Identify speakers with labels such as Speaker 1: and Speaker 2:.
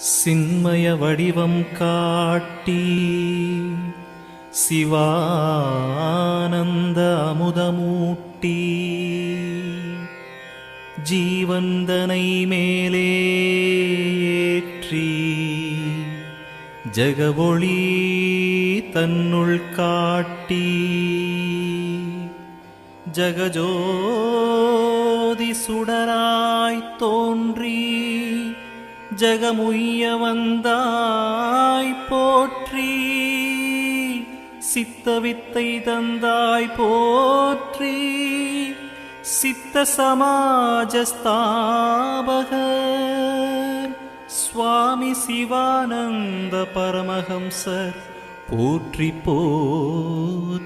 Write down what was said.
Speaker 1: சின்மய வடிவம் காட்டி சிவானந்த அமுதமூட்டி ஜீவந்தனை மேலே ஏற்றி ஜகவொளி தன்னுள் காட்டி ஜகஜோதி சுடராய் தோன்றி ஜகமுய்ய வந்தாய் போற்றி சித்தவித்தை தந்தாய் போற்றி சித்த சமாஜஸ்தாபக. சுவாமி சிவானந்த பரமஹம்சர் போற்றி போற்றியே.